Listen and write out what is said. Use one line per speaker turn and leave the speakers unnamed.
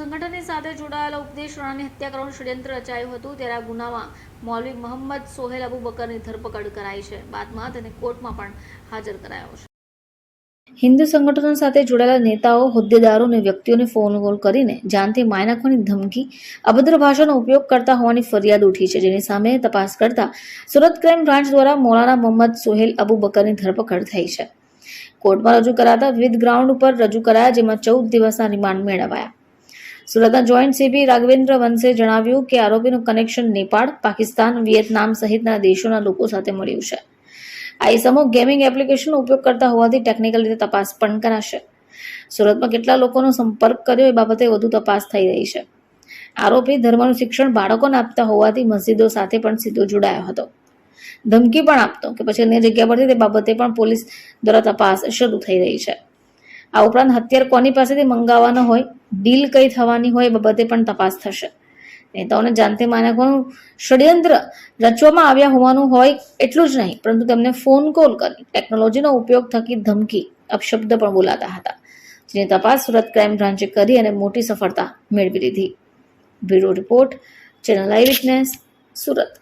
સંગઠનની સાથે જોડાયેલા ઉપદેશ રાણાની હત્યા કરવાનું ષડયંત્ર રચાયું હતું. ત્યારે આ ગુનામાં મૌલવી મોહમ્મદ સોહેલ અબુ બકરની ધરપકડ કરાઈ છે. બાદમાં તેને કોર્ટમાં પણ હાજર કરાયો છે. હિન્દુ સંગઠનો સાથે જોડાયેલા નેતાઓ, હોદ્દેદારો અને વ્યક્તિઓને ફોન કોલ કરીને જાનથી માય નાખવાની ધમકી, અભદ્ર ભાષાનો ઉપયોગ કરતા હોવાની ફરિયાદ ઉઠી છે. જેની સામે તપાસ કરતા સુરત ક્રાઇમ બ્રાન્ચ દ્વારા મોલાના મોહમ્મદ સોહેલ અબુ બકરની ધરપકડ થઈ છે. કોર્ટમાં રજૂ કરાતા વિવિધ ગ્રાઉન્ડ ઉપર રજૂ કરાયા, જેમાં ચૌદ દિવસના રિમાન્ડ મેળવાયા. સુરતના જોઈન્ટ સીપી રાઘવેન્દ્ર વંશે જણાવ્યું કે આરોપીનું કનેક્શન નેપાળ, પાકિસ્તાન, વિયેતનામ સહિતના દેશોના લોકો સાથે મળ્યું છે. આ ઇસમો ગેમિંગ એપ્લિકેશનનો ઉપયોગ કરતા હોવાથી ટેકનિકલ રીતે તપાસ પણ કરાશે. સુરતમાં કેટલા લોકોનો સંપર્ક કર્યો એ બાબતે વધુ તપાસ થઈ રહી છે. આરોપી ધર્મનું શિક્ષણ બાળકોને આપતા હોવાથી મસ્જિદો સાથે પણ સીધો જોડાયો હતો. ધમકી પણ આપતો કે પછી અન્ય જગ્યા પરથી તે બાબતે પણ પોલીસ દ્વારા તપાસ શરૂ થઈ રહી છે. આ ઉપરાંત હથિયાર કોની પાસેથી મંગાવવાનો હોય ડીલ કઈ થવાની હોય એ બાબતે પણ તપાસ થશે. નેતાઓને જાણતે માનકોનું ષડયંત્ર રચવામાં આવ્યા હોવાનું હોય એટલું જ નહીં, પરંતુ તેમને ફોન કોલ કરી ટેકનોલોજીનો ઉપયોગ થકી ધમકી, અપશબ્દ પણ બોલાતા હતા. જેની તપાસ સુરત ક્રાઇમ બ્રાન્ચે કરી અને મોટી સફળતા મેળવી લીધી. Bureau report, channel I witness, Surat.